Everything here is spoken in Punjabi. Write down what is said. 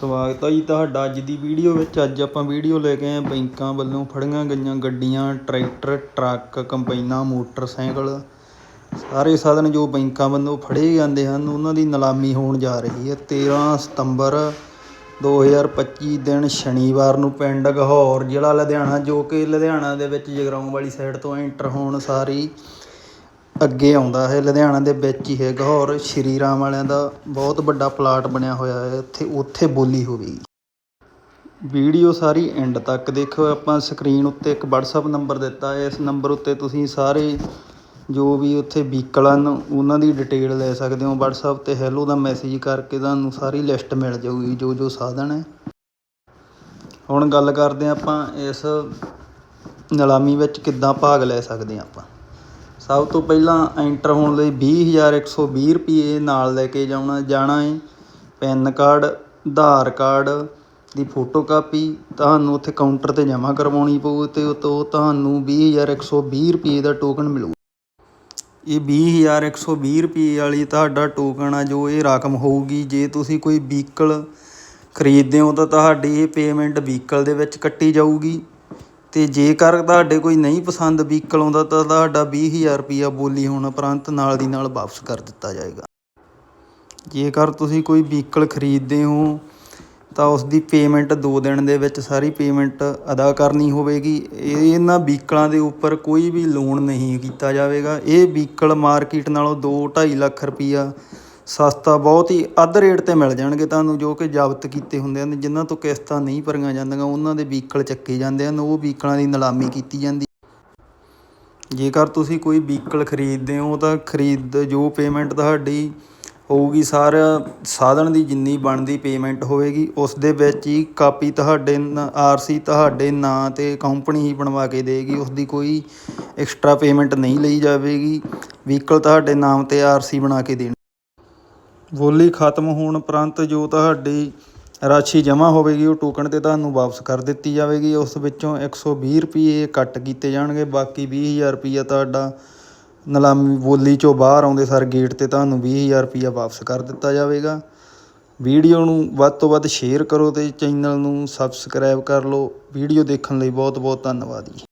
ਸਵਾਗਤ ਹੈ ਜੀ ਤੁਹਾਡਾ ਅੱਜ ਦੀ ਵੀਡੀਓ ਵਿੱਚ। ਅੱਜ ਆਪਾਂ ਵੀਡੀਓ ਲੈ ਕੇ ਆਏ ਬੈਂਕਾਂ ਵੱਲੋਂ ਫੜੀਆਂ ਗਈਆਂ ਗੱਡੀਆਂ, ਟਰੈਕਟਰ, ਟਰੱਕ, ਕੰਬਾਈਨਾਂ, ਮੋਟਰਸਾਈਕਲ। ਸਾਰੇ ਸਾਧਨ ਜੋ ਬੈਂਕਾਂ ਵੱਲੋਂ ਫੜੇ ਜਾਂਦੇ ਹਨ, ਉਹਨਾਂ ਦੀ ਨਿਲਾਮੀ ਹੋਣ ਜਾ ਰਹੀ ਹੈ। 13 ਸਤੰਬਰ 2025 ਦਿਨ ਸ਼ਨੀਵਾਰ ਨੂੰ ਪਿੰਡ ਗਹੌਰ ਜ਼ਿਲ੍ਹਾ ਲੁਧਿਆਣਾ, ਜੋ ਕਿ ਲੁਧਿਆਣਾ ਦੇ ਵਿੱਚ ਜਗਰਾਉਂ ਵਾਲੀ ਸਾਈਡ ਤੋਂ ਐਂਟਰ ਹੋਣ ਸਾਰੀ ਅੱਗੇ ਆਉਂਦਾ ਹੈ। ਲੁਧਿਆਣਾ ਦੇ ਵਿੱਚ ਹੀ ਹੈ ਗਹੌਰ ਸ਼੍ਰੀ ਰਾਮ ਵਾਲਿਆਂ ਦਾ ਬਹੁਤ ਵੱਡਾ ਪਲਾਟ ਬਣਿਆ ਹੋਇਆ ਹੈ। ਉੱਥੇ ਉੱਥੇ ਬੋਲੀ ਹੋਵੇਗੀ ਵੀਡੀਓ ਸਾਰੀ ਐਂਡ ਤੱਕ ਦੇਖੋ ਆਪਾਂ ਸਕਰੀਨ ਉੱਤੇ ਇੱਕ WhatsApp ਨੰਬਰ ਦਿੱਤਾ ਹੈ। ਇਸ ਨੰਬਰ ਉੱਤੇ ਤੁਸੀਂ ਸਾਰੇ ਜੋ ਵੀ ਉੱਥੇ ਵਹੀਕਲ ਹਨ, ਉਹਨਾਂ ਦੀ ਡਿਟੇਲ ਲੈ ਸਕਦੇ ਹੋ। WhatsApp ਤੇ ਹੈਲੋ ਦਾ ਮੈਸੇਜ ਕਰਕੇ ਤੁਹਾਨੂੰ ਸਾਰੀ ਲਿਸਟ ਮਿਲ ਜਾਊਗੀ, ਜੋ ਜੋ ਸਾਧਨ ਹੈ। ਹੁਣ ਗੱਲ ਕਰਦੇ ਹਾਂ ਆਪਾਂ ਇਸ ਨਿਲਾਮੀ ਵਿੱਚ ਕਿੱਦਾਂ ਭਾਗ ਲੈ ਸਕਦੇ ਹਾਂ ਆਪਾਂ। ਸਭ ਤੋਂ ਪਹਿਲਾਂ ਐਂਟਰ ਹੋਣ ਲਈ ਵੀਹ ਹਜ਼ਾਰ ਇੱਕ ਸੌ ਵੀਹ ਰੁਪਈਏ ਨਾਲ ਲੈ ਕੇ ਜਾਉਣਾ, ਜਾਣਾ ਹੈ ਪੈਨ ਕਾਰਡ, ਆਧਾਰ ਕਾਰਡ ਦੀ ਫੋਟੋ ਕਾਪੀ ਤੁਹਾਨੂੰ ਉੱਥੇ ਕਾਊਂਟਰ ਤੇ ਜਮ੍ਹਾਂ ਕਰਵਾਉਣੀ ਪਊ ਤੇ ਉਹ ਤੋਂ ਤੁਹਾਨੂੰ 20120 ਰੁਪਏ ਦਾ ਟੋਕਨ ਮਿਲੂ। ਇਹ ਵੀਹ ਹਜ਼ਾਰ ਇੱਕ ਸੌ ਵੀਹ ਰੁਪਈਏ ਵਾਲੀ ਤੁਹਾਡਾ ਟੋਕਨ ਆ, ਜੋ ਇਹ ਰਕਮ ਹੋਊਗੀ, ਜੇ ਤੁਸੀਂ ਕੋਈ ਵਹੀਕਲ ਖਰੀਦਦੇ ਹੋ ਤਾਂ ਤੁਹਾਡੀ ਇਹ ਪੇਮੈਂਟ ਵਹੀਕਲ ਦੇ ਵਿੱਚ ਕੱਟੀ ਜਾਊਗੀ। ਅਤੇ ਜੇਕਰ ਤੁਹਾਡੇ ਕੋਈ ਨਹੀਂ ਪਸੰਦ ਵਹੀਕਲ ਆਉਂਦਾ ਤਾਂ ਤੁਹਾਡਾ ਵੀਹ ਹਜ਼ਾਰ ਰੁਪਈਆ ਬੋਲੀ ਹੋਣ ਉਪਰੰਤ ਨਾਲ ਦੀ ਨਾਲ ਵਾਪਸ ਕਰ ਦਿੱਤਾ ਜਾਏਗਾ। ਜੇਕਰ ਤੁਸੀਂ ਕੋਈ ਵਹੀਕਲ ਖਰੀਦਦੇ ਹੋ, ਤਾਂ ਉਸ ਦੀ ਪੇਮੈਂਟ 2 ਦਿਨ ਦੇ ਵਿੱਚ ਸਾਰੀ ਪੇਮੈਂਟ ਅਦਾ ਕਰਨੀ ਹੋਵੇਗੀ। ਇਹ ਇਹਨਾਂ ਵਹੀਕਲਾਂ ਦੇ ਉੱਪਰ ਕੋਈ ਵੀ ਲੋਨ ਨਹੀਂ ਕੀਤਾ ਜਾਵੇਗਾ। ਇਹ ਵਹੀਕਲ ਮਾਰਕੀਟ ਨਾਲੋਂ 2.5 ਲੱਖ ਰੁਪਈਆ ਸਸਤਾ ਬਹੁਤ ਹੀ ਅੱਧ ਰੇਟ ਤੇ ਮਿਲ ਜਾਣਗੇ ਤੁਹਾਨੂੰ, ਜੋ ਕਿ ਜ਼ਬਤ ਕੀਤੇ ਹੁੰਦੇ ਹਨ, ਜਿਨ੍ਹਾਂ ਤੋਂ ਕਿਸ਼ਤਾਂ ਨਹੀਂ ਭਰੀਆਂ ਜਾਂਦੀਆਂ, ਉਹਨਾਂ ਦੇ ਵਹੀਕਲ ਚੱਕੇ ਜਾਂਦੇ ਹਨ, ਉਹ ਵਹੀਕਲਾਂ ਦੀ ਨਿਲਾਮੀ ਕੀਤੀ ਜਾਂਦੀ ਜੇਕਰ ਤੁਸੀਂ ਕੋਈ ਵਹੀਕਲ ਖਰੀਦਦੇ ਹੋ, ਤਾਂ ਖਰੀਦ, ਜੋ ਪੇਮੈਂਟ ਤੁਹਾਡੀ ਹੋਊਗੀ, ਸਾਰਾ ਸਾਧਨ ਦੀ ਜਿੰਨੀ ਬਣਦੀ ਪੇਮੈਂਟ ਹੋਵੇਗੀ, ਉਸ ਦੇ ਵਿੱਚ ਹੀ ਕਾਪੀ ਤੁਹਾਡੇ ਆਰਸੀ ਤੁਹਾਡੇ ਨਾਂ ਤੇ ਕੰਪਨੀ ਹੀ ਬਣਵਾ ਕੇ ਦੇਗੀ ਉਸ ਦੀ ਕੋਈ ਐਕਸਟਰਾ ਪੇਮੈਂਟ ਨਹੀਂ ਲਈ ਜਾਵੇਗੀ। ਵਹੀਕਲ ਤੁਹਾਡੇ ਨਾਮ ਤੇ ਆਰਸੀ ਬਣਾ ਕੇ ਦੇਣੀ ਬੋਲੀ ਖਤਮ ਹੋਣ ਉਪਰੰਤ ਜੋ ਤੁਹਾਡੀ ਰਾਸ਼ੀ ਜਮ੍ਹਾਂ ਹੋਵੇਗੀ, ਉਹ ਟੋਕਨ ਤੇ ਤੁਹਾਨੂੰ ਵਾਪਸ ਕਰ ਦਿੱਤੀ ਜਾਵੇਗੀ। ਉਸ ਵਿੱਚੋਂ 120 ਰੁਪਏ ਕੱਟ ਕੀਤੇ ਜਾਣਗੇ। ਬਾਕੀ 20000 ਰੁਪਏ ਤੁਹਾਡਾ ਨਿਲਾਮੀ ਬੋਲੀ ਚੋਂ ਬਾਹਰ ਆਉਂਦੇ ਸਰ ਗੇਟ ਤੇ ਤੁਹਾਨੂੰ 20000 ਰੁਪਏ ਵਾਪਸ ਕਰ ਦਿੱਤਾ ਜਾਵੇਗਾ। ਵੀਡੀਓ ਨੂੰ ਵੱਧ ਤੋਂ ਵੱਧ ਸ਼ੇਅਰ ਕਰੋ ਤੇ ਚੈਨਲ ਨੂੰ ਸਬਸਕ੍ਰਾਈਬ ਕਰ ਲਓ। ਵੀਡੀਓ ਦੇਖਣ ਲਈ ਬਹੁਤ ਬਹੁਤ ਧੰਨਵਾਦ ਜੀ।